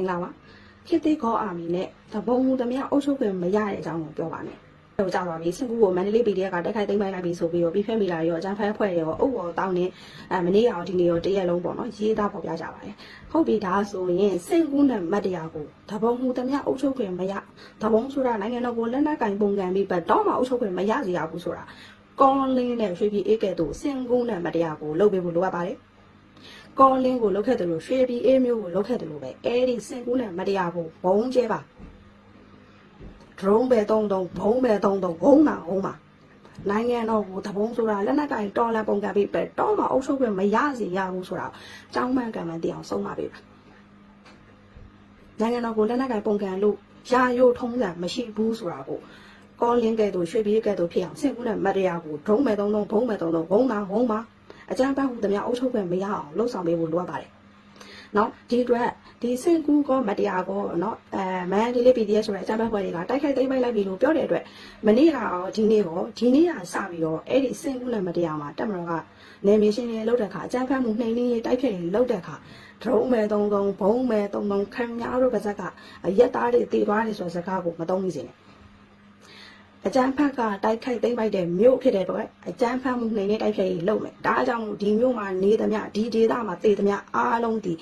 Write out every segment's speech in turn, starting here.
င်္ဂလာပါခေတ်သေးခေါအာမီနဲ့သဘုံမူသမျှအုပ်ချုပ်ခွင့်မရတဲ့အကြောင်းကိုပြောပါမယ်ဟိုကြပါပြီစင်ကူကိုမန္တလေး PDF ကတက်ခိုက်သိမ်းပိုက်လိုက်ပြီဆိုပြီးတော့ပြီးဖက်မီလာရောအကြမ်းဖက်ဖွဲ့ရောအုပ်ပေါ်တောင်းနေအဲမနေ့ရောဒီနေ့ရောတရက်လုံးပေါ့နော်ရေးသားပေါ်ပြကြပါတယ်ဟုတ်ပြီဒါဆိုရင်စင်ကူနဲ့မတ်တရားကိုသဘုံမူသမျှအုပ်ချုပ်ခွင့်မရသဘုံဆိုတာနိုင်ငံတော်ကိုလက်နက်ကင်ပုံကံပြီးပတ်တော့မှအုပ်ချုပ်ခွင့်မရစေရဘူးဆိုတာကောလင်းနဲ့ရွှေပြည်အေးကဲ့သို့စင်ကူနဲ့မတ်တရားကိုလုပ်ပေးဖို့လိုအပ်ပါတယ် ကောလင်းကိုလောက်ခဲ့တယ်လို့ရွှေပြည်အေးမျိုးကိုလောက်ခဲ့တယ်လို့ပဲအဲ့ဒီစင်ကူးနဲ့မတရားဘူးဘုံကျဲပါဒရုန်းပဲတုံးတုံးဘုံပဲတုံးတုံးဘုံတာဘုံပါနိုင်ငံတော်ကိုတဘုံဆိုတာလက်နက်ကင်တော်လန်ပုံကပြီးပဲတော့မှအုပ်ချုပ်ခွင့်မရစီရဘူးဆိုတာကြောင်းမှန်ကံမှန်တရားဆုံးပါပြီနိုင်ငံတော်ကိုလက်နက်ကင်ပုံကံလို့ရာယိုထုံးစံမရှိဘူးဆိုတာကိုကောလင်းကဲ့သို့ရွှေပြည်ကဲ့သို့ဖြစ်အောင်စင်ကူးနဲ့မတရားကိုဒရုန်းပဲတုံးတုံးဘုံပဲတုံးတုံးဘုံတာဘုံပါ အကြမ်းဖက်ဟူသမျှအုပ်ချုပ်ခွင့်မရအောင်လှုပ်ဆောင်ပေးဖို့လိုအပ်ပါတယ်။နော်ဒီအတွက်ဒီစင်ကူကောမတရားကောနော်အဲမန်ဒီလေး PDF ဆိုတဲ့အကြမ်းဖက်ဖွဲ့တွေကတိုက်ခိုက်သိမ်းပိုက်လိုက်ပြီလို့ပြောတဲ့အတွက်မနေ့ကရောဒီနေ့ရောဒီနေ့ကစပြီးတော့အဲ့ဒီစင်ကူနဲ့မတရားမှာတက်မတော်ကနေမီရှင်တွေလောက်တဲ့အခါအကြမ်းဖက်မှုနှိမ်နင်းရေးတိုက်ဖြတ်ရေးလောက်တဲ့အခါဒရုန်းမဲသုံးသုံးဘုံမဲသုံးသုံးခံများတို့ပါဇက်ကအရက်သားတွေတည်သွားတယ်ဆိုတဲ့စကားကိုမသုံးမိစေနဲ့ အကျန်းဖက်ကတိုက်ခိုက်သိမ်းပိုက်တဲ့မြို့ဖြစ်တဲ့အတွက်အကျန်းဖက်မှုနှိမ်နဲ့တိုက်ဖြတ်ရေးလုပ်မယ်။ဒါကြောင့်မို့ဒီမြို့မှာနေသမျှဒီဒေသမှာသေသမျှအားလုံးဒီ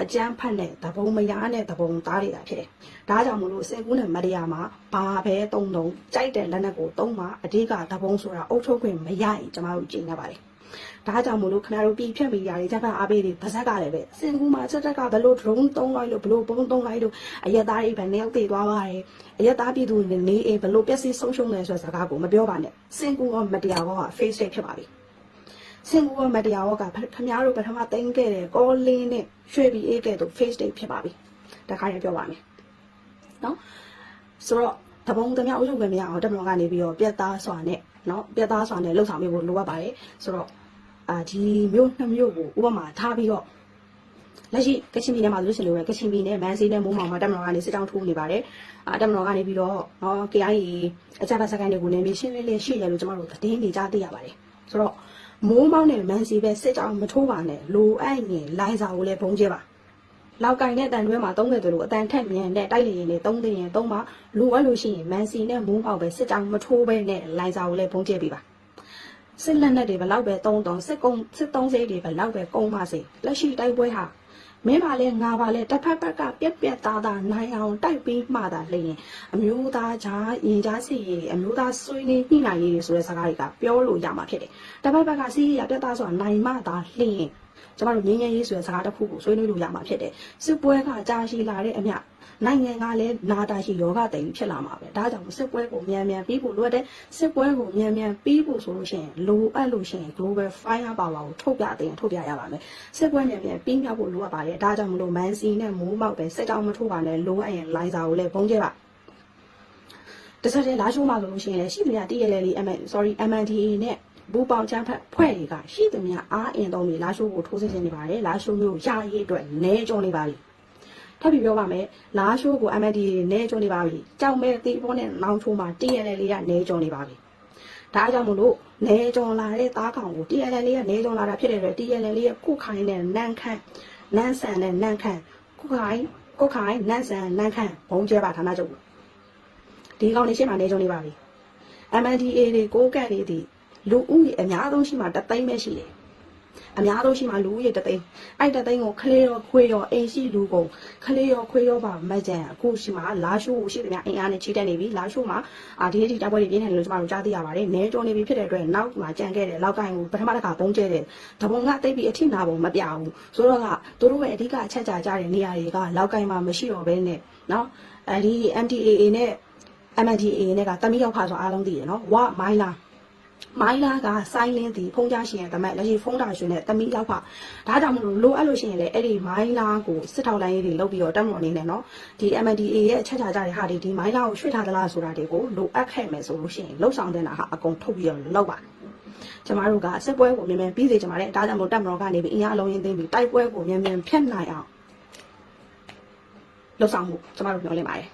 အကျန်းဖက်နဲ့တဘုံမယားနဲ့တဘုံသားတွေကဖြစ်တယ်။ဒါကြောင့်မို့လို့စင်ကူးနဲ့မတရားမှာဘာပဲတုံတုံကြိုက်တဲ့လက်နက်ကိုတုံးမှာအဓိကတဘုံဆိုတာအုပ်ချုပ်ခွင့်မရရင်ကျမတို့ကြင်ရပါတယ်။ ဒါကြောင့်မို့လို့ခဏတို့ပြည်ဖြတ်မိရာတွေဂျပန်အားပေးတွေဗဇက်ကလည်းပဲစင်ကူးမှာစက်တက်ကဘလို့ drone တုံးလိုက်လို့ဘလို့ပုံတုံးလိုက်လို့အရက်သားတွေပဲနေရောက်တည်သွားပါတယ်အရက်သားပြည်သူတွေနေအိမ်ဘလို့ပျက်စီးဆုံးရှုံးတယ်ဆိုတဲ့စကားကိုမပြောပါနဲ့စင်ကူးကမတရားကောက face take ဖြစ်ပါပြီစင်ကူးကမတရားကောကခမားတို့ပထမသိမ်းခဲ့တဲ့ကောလင်းနဲ့ရွှေပြည်အေးကဲ့သို့ face take ဖြစ်ပါပြီတခါရင်ပြောပါမယ်နော်ဆိုတော့တပုံတမြောက်အုပ်ချုပ်ခွင့်မရအောင်တက်မတော်ကနေပြီးတော့ပြက်သားစွာနဲ့နော်ပြက်သားစွာနဲ့လှုပ်ဆောင်ပေးဖို့လိုအပ်ပါတယ်ဆိုတော့ အာဒီမျိုးနှစ်မျိုးကိုဥပမာထားပြီးတော့လက်ရှိကချင်ပြည်နယ်မှာဆိုလို့ရှိရင်လည်းကချင်ပြည်နယ်မန်စီနဲ့မိုးမောင်မှာတက်မတော်ကနေစစ်တောင်းထိုးနေပါတယ်အာတက်မတော်ကနေပြီးတော့နော် KIA အကြမ်းဖက်စကန်တွေကိုနေပြီးရှင်းလင်းလင်းရှိတယ်လို့ကျွန်တော်တို့သတင်းတွေကြားသိရပါတယ်ဆိုတော့မိုးမောင်နဲ့မန်စီပဲစစ်တောင်းမထိုးပါနဲ့လိုအပ်ရင်လိုင်းစာကိုလည်းဘုံကျဲပါလောက်ကင်တဲ့တန်တွဲမှာသုံးခဲ့တယ်လို့အတန်ထက်မြန်တဲ့တိုက်လေရင်တွေသုံးသိရင်သုံးပါလူဝက်လို့ရှိရင်မန်စီနဲ့မုန်းပေါက်ပဲစစ်တောင်မထိုးပဲနဲ့လိုင်စာကိုလည်းဘုံကျဲပေးပါ စစ်လက်နက်တွေဘလောက်ပဲတုံးတုံးစစ်ကုန်းစစ်သုံးစိတ်တွေဘလောက်ပဲကုန်းပါစေလက်ရှိတိုက်ပွဲဟာမင်းပါလဲငါပါလဲတစ်ဖက်ဖက်ကပြက်ပြက်သားသားနိုင်အောင်တိုက်ပြီးမှတာလျင်အမျိုးသားဂျာရင်ကြားစီရည်အမျိုးသားဆွေးနေညှိနှိုင်းရေးတွေဆိုတဲ့စကားတွေကပြောလို့ရမှာဖြစ်တယ်တစ်ဖက်ဖက်ကစီးရပြက်သားဆိုတာနိုင်မှသာလျင် ကျမတို့ငင်းငယ်ရေးဆိုတဲ့စကားတစ်ခုကိုဆွေးနွေးလို့ရမှာဖြစ်တယ်စစ်ပွဲကကြာရှည်လာတဲ့အမျှနိုင်ငံကလည်းနာတာရှိယောဂတည်ဖြစ်လာမှာပဲဒါကြောင့်စစ်ပွဲကိုမြန်မြန်ပြီးဖို့လိုတဲ့စစ်ပွဲကိုမြန်မြန်ပြီးဖို့ဆိုလို့ရှိရင်လိုအပ်လို့ရှိရင် global fire power ကိုထုတ်ပြတဲ့ထုတ်ပြရပါမယ်စစ်ပွဲမြန်မြန်ပြီးမြောက်ဖို့လိုအပ်ပါတယ်ဒါကြောင့်မလို့မန်စီနဲ့မိုးမောက်ပဲစစ်တောင်းမထိုးပါနဲ့လိုအပ်ရင်လိုင်စာကိုလည်းပုံကျဲပါတဆက်တည်းလာရှိုးမှာဆိုလို့ရှိရင်လည်းရှိသမျှတည့်ရလဲလေး MN sorry MNDA နဲ့ ဘူပေါင်ချမ်းဖက်ဖွဲ့တွေကရှိသမျှအားအင်သုံးပြီးလာရှိုးကိုထိုးစစ်ဆင်နေပါတယ်လာရှိုးမျိုးရရေးအတွက်နဲကြုံနေပါပြီထပ်ပြီးပြောပါမယ်လာရှိုးကို MNDA နဲကြုံနေပါပြီကြောက်မဲ့တီဘောနဲ့လောင်ချိုးမှာ TNL လေးကနဲကြုံနေပါပြီဒါအကြောင်းမလို့နဲကြုံလာတဲ့သားကောင်ကို TNL လေးကနဲကြုံလာတာဖြစ်တဲ့အတွက် TNL လေးရဲ့ကုခိုင်းတဲ့နန်းခန့်နန်းဆန်တဲ့နန်းခန့်ကုခိုင်းကုခိုင်းနန်းဆန်နန်းခန့်ဘုံကျဲပါဌာနချုပ်ကိုဒီကောင်လေးရှင်းမှာနဲကြုံနေပါပြီ MNDA တွေကိုကန့်နေသည် လူဦးရေအများဆုံးရှိမှတသိန်းပဲရှိတယ်အများဆုံးရှိမှလူဦးရေတသိန်းအဲ့တသိန်းကိုခလေးရောခွေးရောအိမ်ရှိလူကုန်ခလေးရောခွေးရောပါမကြံအခုရှိမှလာရှိုးကိုရှိတယ်များအင်အားနဲ့ချိတက်နေပြီလာရှိုးမှာအာဒီဒီတပ်ပွဲတွေပြင်းနေတယ်လို့ကျွန်တော်တို့ကြားသိရပါတယ်နဲကြောနေပြီဖြစ်တဲ့အတွက်နောက်မှာကြံခဲ့တယ်လောက်ကိုင်းကိုပထမတစ်ခါပုံကျဲတယ်တပုံကတိတ်ပြီးအထိနာပုံမပြဘူးဆိုတော့ကတို့တို့ရဲ့အဓိကအချက်ကြကြတဲ့နေရာတွေကလောက်ကိုင်းမှာမရှိတော့ဘဲနဲ့နော်အဲဒီ MTAA နဲ့ MNDAA နဲ့ကတမီရောက်ဖာဆိုအားလုံးသိတယ်နော်ဝမိုင်းလား မိုင်းလာကစိုင်းလင်းသည်ဖုံးကြရှင်ရဲ့တမက်လက်ရှိဖုံးတာရှင်နဲ့တမီရောက်ပါဒါကြောင့်မလို့လိုအပ်လို့ရှိရင်လည်းအဲ့ဒီမိုင်းလာကိုစစ်ထောက်လိုင်းရေးတွေလုပ်ပြီးတော့တက်မလို့နေနဲ့နော်ဒီ MNDA ရဲ့အချက်ချာကြတဲ့ဟာဒီဒီမိုင်းလာကိုရွှေ့ထားသလားဆိုတာတွေကိုလိုအပ်ခဲ့မယ်ဆိုလို့ရှိရင်လှုပ်ဆောင်တဲ့နာဟာအကုန်ထုတ်ပြီးတော့လုပ်ပါကျမတို့ကစစ်ပွဲကိုမြန်မြန်ပြီးစေချင်ပါတယ်ဒါကြောင့်မို့တက်မတော်ကနေပြီးအင်အားအလုံးရင်းသိမ်းပြီးတိုက်ပွဲကိုမြန်မြန်ဖျက်နိုင်အောင်လှုပ်ဆောင်မှုကျမတို့ပြောလင်ပါတယ်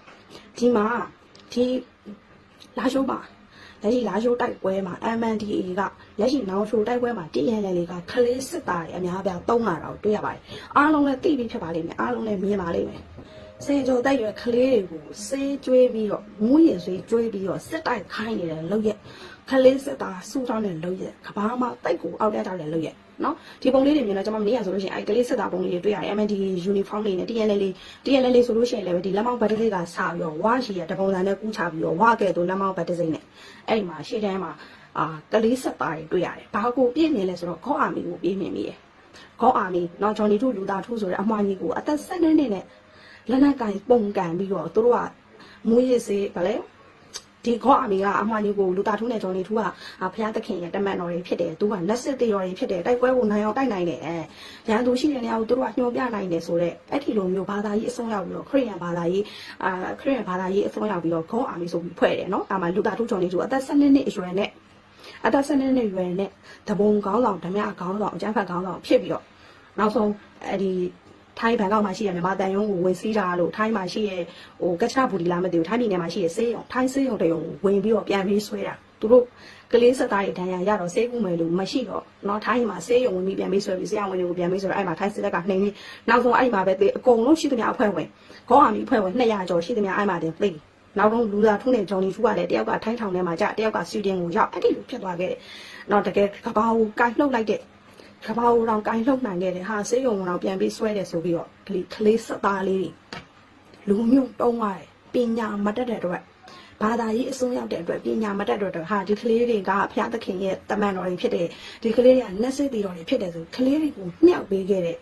ဒီမှာဒီလာရှိုးပါ လက်ရှိလာရှိုးတိုက်ပွဲမှာ MNDA ကလက်ရှိနောင်ရှိုးတိုက်ပွဲမှာ TNL ကခလေးစစ်သားတွေအများအပြားတုံးလာတာကိုတွေ့ရပါတယ်အားလုံးလည်းသိပြီးဖြစ်ပါလိမ့်မယ်အားလုံးလည်းမြင်ပါလိမ့်မယ်ဆယ်ကျော်တိုက်ရွယ်ကလေးတွေကိုစေးကျွေးပြီးတော့မူးရင်စေးကျွေးပြီးတော့စစ်တိုက်ခိုင်းနေတဲ့လောက်ရက်ကလေးစစ်သားစူတောင်းတဲ့လောက်ရက်ကဘာမှတိုက်ကိုအောက်တက်ကြတဲ့လောက်ရက် နော်ဒီပုံလေးတွေမြင်တော့ကျွန်မမနေ့ကဆိုလို့ရှိရင်အဲကလေးစစ်သားပုံလေးတွေတွေ့ရတယ် MND uniform လေးနဲ့ TNL လေး TNL လေးဆိုလို့ရှိရင်လည်းဒီလက်မောင်းဘတ်တလေးကစပြီးတော့ဝါရှိရတပုံစံနဲ့ကူးချပြီးတော့ဝါကဲ့သို့လက်မောင်းဘတ်တစိမ့်နဲ့အဲ့ဒီမှာရှေ့တန်းမှာအာကလေးစစ်သားတွေတွေ့ရတယ်ဘာကိုပြည့်နေလဲဆိုတော့ခေါအာမီကိုပြည့်မြင်မိတယ်ခေါအာမီနော်ဂျွန်နီထုလူသားထုဆိုတဲ့အမွှားကြီးကိုအသက်၁၂နှစ်နဲ့လက်နက်ကင်ပုံကန်ပြီးတော့သူတို့ကမွေးရစေးဗလဲ ဒီခေါအမေကအမွှားကြီးကိုလူတာထူးနဲ့ကျော်နေထူးကဖျားသခင်ရဲ့တမန်တော်တွေဖြစ်တယ်သူကလက်စစ်သေးတော်တွေဖြစ်တယ်တိုက်ပွဲကိုနိုင်အောင်တိုက်နိုင်တယ်ရန်သူရှိတဲ့နေရာကိုသူတို့ကညှို့ပြနိုင်တယ်ဆိုတော့အဲ့ဒီလိုမျိုးဘာသာရေးအစွန်းရောက်ပြီးတော့ခရစ်ယာန်ဘာသာရေးအာခရစ်ယာန်ဘာသာရေးအစွန်းရောက်ပြီးတော့ခေါအမေဆိုပြီးဖွဲ့တယ်နော်ဒါမှလူတာထူးကျော်နေထူးအသက်12နှစ်အရွယ်နဲ့အသက်12နှစ်အရွယ်နဲ့တဘုံကောင်းဆောင်ဓမြကောင်းဆောင်အကျန်းဖတ်ကောင်းဆောင်ဖြစ်ပြီးတော့နောက်ဆုံးအဲ့ဒီ ထိုင်းဘန်ကောက်မှာရှိရမြန်မာတန်ယုံကိုဝင်စီးတာလို့ထိုင်းမှာရှိရဟိုကချဘူလီလာမသိဘူးထိုင်းပြည်နယ်မှာရှိရဆေးရုံထိုင်းဆေးရုံတရုံကိုဝင်ပြီးတော့ပြန်ပြီးဆွဲတာသူတို့ကလေးစသားတွေဒဏ်ရာရတော့ဆေးကူမယ်လို့မရှိတော့เนาะထိုင်းမှာဆေးရုံဝင်ပြီးပြန်ပြီးဆွဲပြီးဆရာဝန်တွေကိုပြန်ပြီးဆွဲတော့အဲ့မှာထိုင်းစစ်တပ်ကနှိမ်ပြီးနောက်ဆုံးအဲ့မှာပဲအကုန်လုံးရှိသမျှအဖွဲ့ဝင်ခေါင်းအာမီအဖွဲ့ဝင်200ကျော်ရှိသမျှအဲ့မှာတင်သိနောက်တော့လူသားထုံးနဲ့ဂျော်နီထူးကလည်းတယောက်ကထိုင်းထောင်ထဲမှာကြာတယောက်ကဆွီဒင်ကိုရောက်အဲ့ဒီလိုဖြစ်သွားခဲ့တယ်။နောက်တကယ်ကဘာကိုကိုင်လှုပ်လိုက်တဲ့ ကဘာဦးတော်ကိုင်းလှုပ်နိုင်ခဲ့တယ်ဟာဆေးရုံတော်ပြန်ပြီးဆွဲတယ်ဆိုပြီးတော့ကလေးကလေးစသားလေးတွေလူမျိုးတုံးသွားတယ်ပညာမတတ်တဲ့အတွက်ဘာသာရေးအစွန်းရောက်တဲ့အတွက်ပညာမတတ်တဲ့အတွက်ဟာဒီကလေးတွေကဖျားသခင်ရဲ့တမန်တော်တွေဖြစ်တယ်ဒီကလေးတွေကလက်စစ်တီတော်တွေဖြစ်တယ်ဆိုကလေးတွေကိုမြှောက်ပေးခဲ့တဲ့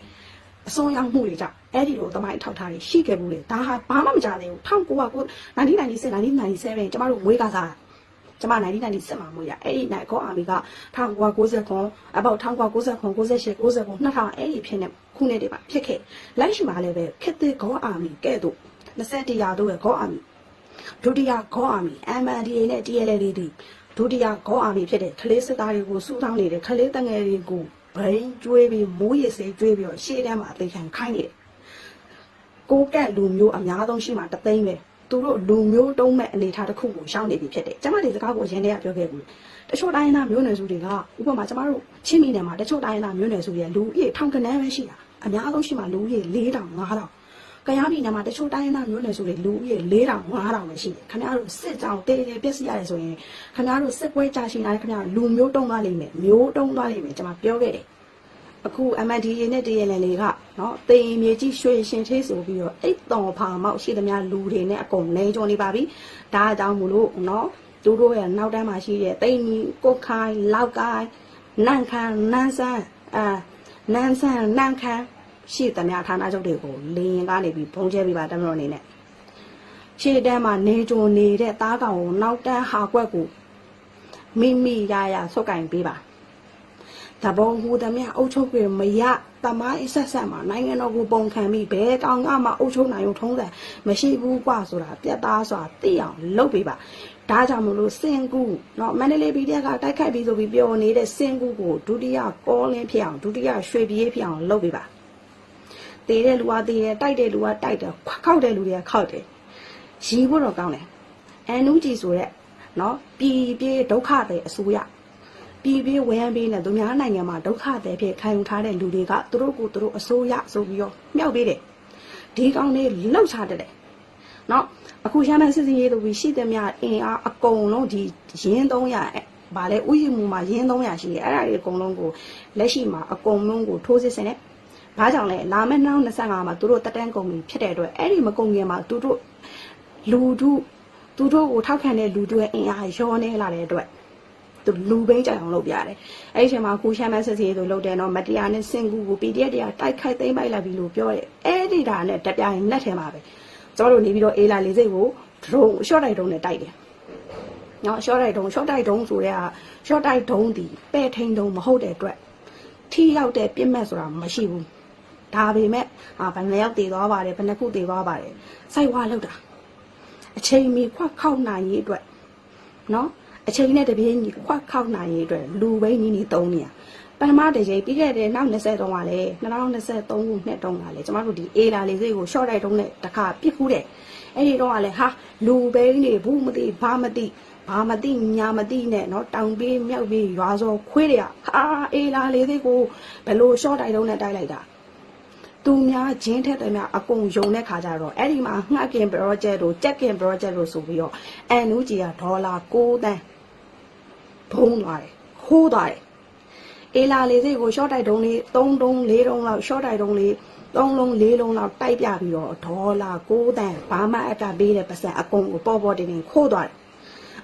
အစွန်းရောက်မှုတွေကြောင့်အဲ့ဒီလိုတမိုင်းထောက်ထားတွေရှိခဲ့ဘူးလေဒါဟာဘာမှမကြသေးဘူး1996 1997 1997ကျမတို့မွေးကစားတာ ကျမ1990စစ်မှာမွေးရအဲ့ဒီနိုင်ကောအာမီက1990ခွန်အပေါက်1990ခွန်98 90ခွန်2000အဲ့ဒီဖြစ်နေခုနှစ်တွေပါဖြစ်ခဲ့လိုက်ရှိမှာလည်းပဲခက်တဲ့ကောအာမီကဲ့သို့21ရာတို့ရဲ့ကောအာမီဒုတိယကောအာမီ MNDA နဲ့ TLL တွေဒုတိယကောအာမီဖြစ်တဲ့ခလေးစစ်သားတွေကိုစူးထောင်းနေတဲ့ခလေးတငယ်တွေကိုဘိန်းကျွေးပြီးမိုးရစေးကျွေးပြီးတော့ရှေ့တန်းမှာအသေးခံခိုင်းနေတယ်ကိုကက်လူမျိုးအများဆုံးရှိမှတသိန်းပဲ သူတို့လူမျိုးတုံးမဲ့အနေထားတစ်ခုကိုရှောင်းနေပြီဖြစ်တယ်။ကျမတို့စကားကိုရင်းတဲ့ကပြောခဲ့ဘူး။တချို့တိုင်းသားမျိုးနွယ်စုတွေကဥပမာကျမတို့ချင်းမီနယ်မှာတချို့တိုင်းသားမျိုးနွယ်စုတွေလူဦးရေထောင်ကနန်းပဲရှိတာ။အများဆုံးရှိမှလူဦးရေ4000 5000ကရားပြည်နယ်မှာတချို့တိုင်းသားမျိုးနွယ်စုတွေလူဦးရေ4000 5000ပဲရှိတယ်။ခင်ဗျားတို့စစ်ကြောင်တေးတေးပြက်စီရတယ်ဆိုရင်ခင်ဗျားတို့စစ်ပွဲကြာရှိလာတဲ့ခင်ဗျားလူမျိုးတုံးသွားလိမ့်မယ်။မျိုးတုံးသွားလိမ့်မယ်ကျမပြောခဲ့တယ်။ အခု MNDA နဲ့ DLL တွေကနော်တေရင်မြေကြီးရွှေရှင်သေးဆိုပြီးတော့အိတ်တော်ဖာမောက်ရှိသမျှလူတွေနဲ့အကုန်နေကြနေပါပြီဒါအကြောင်းမလို့နော်သူတို့ရဲ့နောက်တန်းမှာရှိတဲ့တိန်ကြီးကိုခိုင်လောက်ကိုင်းနန့်ခမ်းနန်းဆန်းအာနန်းဆန်းနန့်ခမ်းရှိသမျှဌာနချုပ်တွေကိုလေရင်ကနေပြီးဘုံကျဲပြီးပါတမလို့အနေနဲ့ရှေ့တန်းမှာနေကြုံနေတဲ့သားကောင်ကိုနောက်တန်းဟာကွက်ကိုမိမိရရဆုတ်ကင်ပေးပါ တဘုံဟူသည်အုပ်ချုပ်ပြီးမရတမိုင်းဆက်ဆက်မှာနိုင်ငံတော်ကိုပုံခံပြီးဘဲကောင်ကမှအုပ်ချုပ်နိုင်ုံထုံးတယ်မရှိဘူးกว่าဆိုတာပြတ်သားစွာသိအောင်လုပ်ပေးပါဒါကြောင့်မလို့စင်ကူเนาะမန္တလေးပြည်ကတိုက်ခိုက်ပြီးဆိုပြီးပြောနေတဲ့စင်ကူကိုဒုတိယကောလင်းဖြစ်အောင်ဒုတိယရွှေပြေးဖြစ်အောင်လုပ်ပေးပါတည်တဲ့လူကတည်တယ်တိုက်တဲ့လူကတိုက်တယ်ခောက်တဲ့လူတွေကခောက်တယ်ရီဖို့တော့ကောင်းတယ်အန်နူဂျီဆိုရက်เนาะပြည်ပြေးဒုက္ခတဲ့အစိုးရ ပြည်ပေးဝရမ်းပေးနဲ့သူများနိုင်ငံမှာဒုက္ခသည်ဖြစ်ခံယူထားတဲ့လူတွေကသူတို့ကိုသူတို့အစိုးရဆိုပြီးတော့မြှောက်ပေးတယ်ဒီကောင်တွေလှုပ်ရှားတတ်တယ်နော်အခုရမ်းမစစ်စင်းရေးသူပြီးရှိသမျှအင်အားအကုန်လုံးဒီရင်း300ဗာလဲဥယျာဉ်မူမှာရင်း300ရှိတယ်အဲ့ဒါတွေအကုန်လုံးကိုလက်ရှိမှာအကုန်လုံးကိုထိုးစစ်ဆင်တယ်ဘာကြောင့်လဲလာမယ့်2025မှာသူတို့တက်တန်းကုန်ပြီဖြစ်တဲ့အတွက်အဲ့ဒီမကုန်ခင်မှာသူတို့လူတို့သူတို့ကိုထောက်ခံတဲ့လူတို့ရဲ့အင်အားရောနေလာတဲ့အတွက် သူလူဘိန်းကြအောင်လုပ်ပြတယ်။အဲ့ဒီချိန်မှာခုရှမ်းမဆက်စီတို့လုပ်တယ်နော်မတရားနဲ့စင်ကူကို PDF တရားတိုက်ခိုက်သိမ်းပိုက်လိုက်ပြီလို့ပြောတယ်။အဲ့ဒီဒါနဲ့တပြိုင်နက်ထဲမှာပဲကျွန်တော်တို့နေပြီးတော့အေးလာလေးစိတ်ကို drone short တိုက် drone နဲ့တိုက်တယ်။နော် short တိုက် drone short တိုက် drone ဆိုတဲ့က short တိုက် drone ဒီပဲ့ထိန် drone မဟုတ်တဲ့အတွက်ထိရောက်တဲ့ပြစ်မှတ်ဆိုတာမရှိဘူး။ဒါပေမဲ့အာဘယ်နှယောက်တည်သွားပါတယ်ဘယ်နှခုတည်သွားပါတယ်စိုက်ဝါလောက်တာအချိန်မီခွက်ခောက်နိုင်ရေးအတွက်နော် အချိန်နဲ့တပြေးညီခွက်ခောက်နိုင်ရေးအတွက်လူဘိန်းနီးနီးသုံးနေရပထမတစ်ချိန်ပြီးခဲ့တဲ့နောက်20တုန်းကလည်း2023ခုနှစ်တုန်းကလည်းကျမတို့ဒီအေလာလေးစိတ်ကို short တိုက်တုန်းနဲ့တခါပြစ်ဖူးတယ်အဲ့ဒီတော့ကလည်းဟာလူဘိန်းနေဘူးမသိဘာမသိဘာမသိညာမသိနဲ့เนาะတောင်ပြေးမြောက်ပြေးရွာစောခွေးတွေကဟာအေလာလေးစိတ်ကိုဘယ်လို short တိုက်တုန်းနဲ့တိုက်လိုက်တာ သူများဂျင်းထက်တယ်များအကုန်ယုံတဲ့ခါကျတော့အဲ့ဒီမှာငှက်ကင် project တို့ကြက်ကင် project တို့ဆိုပြီးတော့အန်နူဂျီကဒေါ်လာ6တန်း ဘုံသွားတယ်ခိုးသွားတယ်အေလာလေးစိတ်ကို short တိုက်တုံးလေး3တုံး4တုံးလောက် short တိုက်တုံးလေး3လုံး4လုံးလောက်တိုက်ပြပြီးတော့ဒေါ်လာ6တန်းဘာမှအကပေးတဲ့ပတ်စံအကုန်ကိုပေါ်ပေါ်တင်တင်ခိုးသွားတယ်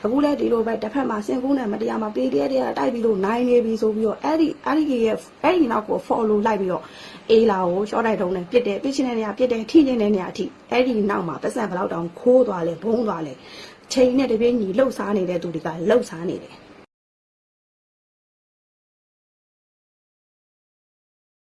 အခုလည်းဒီလိုပဲတစ်ဖက်မှာစင်ကူးနဲ့မတရားမှာပေးတဲ့တဲ့တိုက်ပြီးလို့နိုင်နေပြီဆိုပြီးတော့အဲ့ဒီအဲ့ဒီရဲ့အဲ့ဒီနောက်ကို follow လိုက်ပြီးတော့အေးလာကို short တိုက်တုံးနဲ့ပြစ်တယ်ပြစ်ချင်တဲ့နေရာပြစ်တယ်ထိချင်တဲ့နေရာအထိအဲ့ဒီနောက်မှာပတ်စံဘယ်လောက်တောင်ခိုးသွားလဲဘုံသွားလဲချိန်နဲ့တပြေးညီလှုပ်ရှားနေတဲ့သူတွေကလှုပ်ရှားနေတယ်